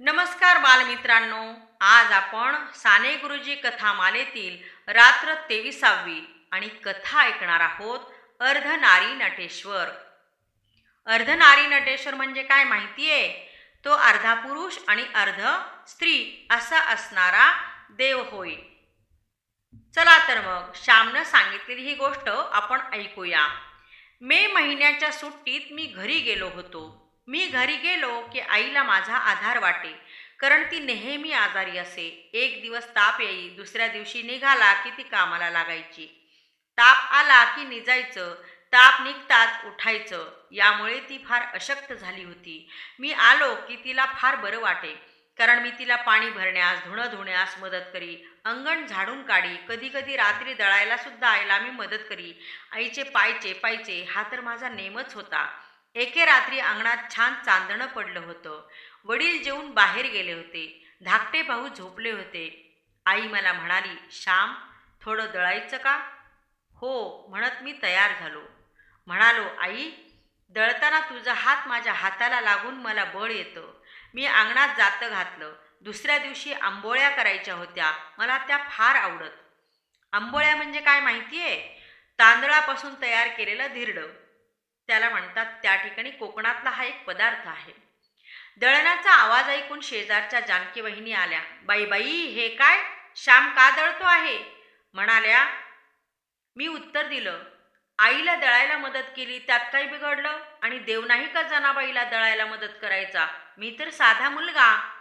नमस्कार बालमित्रांनो. आज आपण साने गुरुजी कथामालेतील रात्र तेविसावी आणि कथा ऐकणार आहोत अर्धनारी नटेश्वर. अर्धनारी नटेश्वर म्हणजे काय माहितीये? तो अर्धा पुरुष आणि अर्ध स्त्री असा असणारा देव होय. चला तर मग श्यामनं सांगितलेली ही गोष्ट आपण ऐकूया. मे महिन्याच्या सुट्टीत मी घरी गेलो होतो. मी घरी गेलो की आईला माझा आधार वाटे. कारण ती नेहमी आजारी असे. एक दिवस ताप येई दुसऱ्या दिवशी निघाला की ती कामाला लागायची. ताप आला की निजायचं ताप निघताच उठायचं. यामुळे ती फार अशक्त झाली होती. मी आलो की तिला फार बरं वाटे. कारण मी तिला पाणी भरण्यास धुणं धुण्यास मदत करी. अंगण झाडून काढी. कधी कधी रात्री दळायला सुद्धा आईला मी मदत करी. आईचे पायचे पायचे हा तर माझा नेमच होता. एके रात्री अंगणात छान चांदणं पडलं होतं. वडील जेवून बाहेर गेले होते. धाकटे भाऊ झोपले होते. आई मला म्हणाली श्याम थोडं दळायचं का? हो म्हणत मी तयार झालो. म्हणालो आई दळताना तुझा हात माझ्या हाताला लागून मला बळ येतं. मी अंगणात जातं घातलं. दुसऱ्या दिवशी आंबोळ्या करायच्या होत्या. मला त्या फार आवडत. आंबोळ्या म्हणजे काय माहिती आहे तांदळापासून तयार केलेलं धिरडं. त्याला म्हणतात त्या ठिकाणी कोकणातला हा एक पदार्थ आहे. दळणाचा आवाज ऐकून शेजारच्या जानकी वहिनी आल्या बाई बाई हे काय? श्याम का दळतो आहे? म्हणाल्या मी उत्तर दिलं. आईला दळायला मदत केली त्यात काही बिघडलं? आणि देव नाही का जनाबाईला दळायला मदत करायचा? मी तर साधा मुलगा.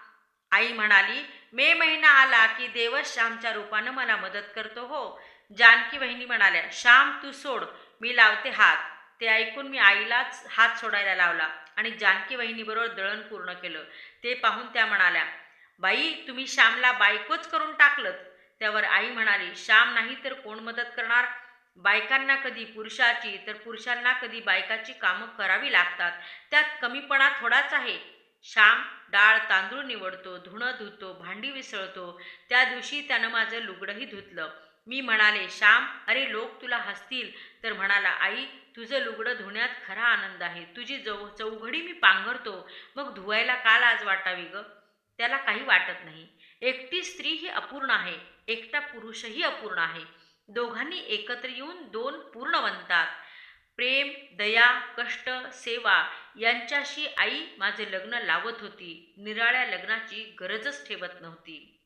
आई म्हणाली मे महिना आला की देवच श्यामच्या रूपानं मला मदत करतो हो. जानकी वहिनी म्हणाल्या श्याम तू सोड. मी लावते हात. ते ऐकून मी आईलाच हात सोडायला लावला आणि जानकी वहिनीबरोबर दळण पूर्ण केलं. ते पाहून त्या म्हणाल्या बाई तुम्ही श्यामला बायकोच करून टाकलं त्यावर आई म्हणाली श्याम नाही तर कोण मदत करणार? बायकांना कधी पुरुषाची तर पुरुषांना कधी बायकाची कामं करावी लागतात. त्यात कमीपणा थोडाच आहे. श्याम डाळ तांदूळ निवडतो धुणं धुतो भांडी विसळतो. त्या दिवशी त्यानं माझं लुगडंही धुतलं. मी म्हणाले श्याम अरे लोक तुला हसतील. तर म्हणाला आई तुझं लुगडं धुण्यात खरा आनंद आहे. तुझी जव चौघडी मी पांघरतो. मग धुवायला का लाज वाटावी ग? त्याला काही वाटत नाही. एकटी स्त्री ही अपूर्ण आहे. एकटा पुरुषही अपूर्ण आहे. दोघांनी एकत्र येऊन दोन पूर्ण बनतात. प्रेम दया कष्ट सेवा यांच्याशी आई माझे लग्न लावत होती. निराळ्या लग्नाची गरजच ठेवत नव्हती.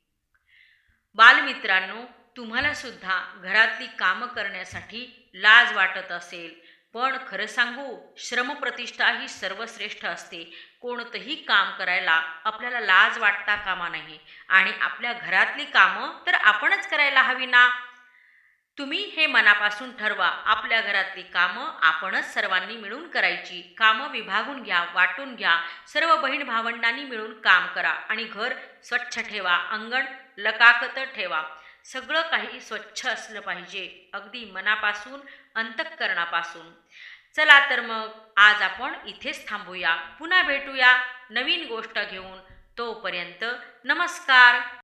बालमित्रांनो तुम्हाला सुद्धा घरातली कामं करण्यासाठी लाज वाटत असेल. पण खरं सांगू श्रमप्रतिष्ठा ही सर्वश्रेष्ठ असते. कोणतंही काम करायला आपल्याला लाज वाटता कामा नाही आणि आपल्या घरातली कामं तर आपणच करायला हवी ना? तुम्ही हे मनापासून ठरवा आपल्या घरातली कामं आपणच सर्वांनी मिळून करायची. कामं विभागून घ्या वाटून घ्या. सर्व बहीण भावंडांनी मिळून काम करा आणि घर स्वच्छ ठेवा. अंगण लकाकत ठेवा. सगळं काही स्वच्छ असलं पाहिजे अगदी मनापासून अंतःकरणापासून. चला तर मग आज आपण इथेच थांबूया. पुन्हा भेटूया. नवीन गोष्ट घेऊन. तोपर्यंत नमस्कार.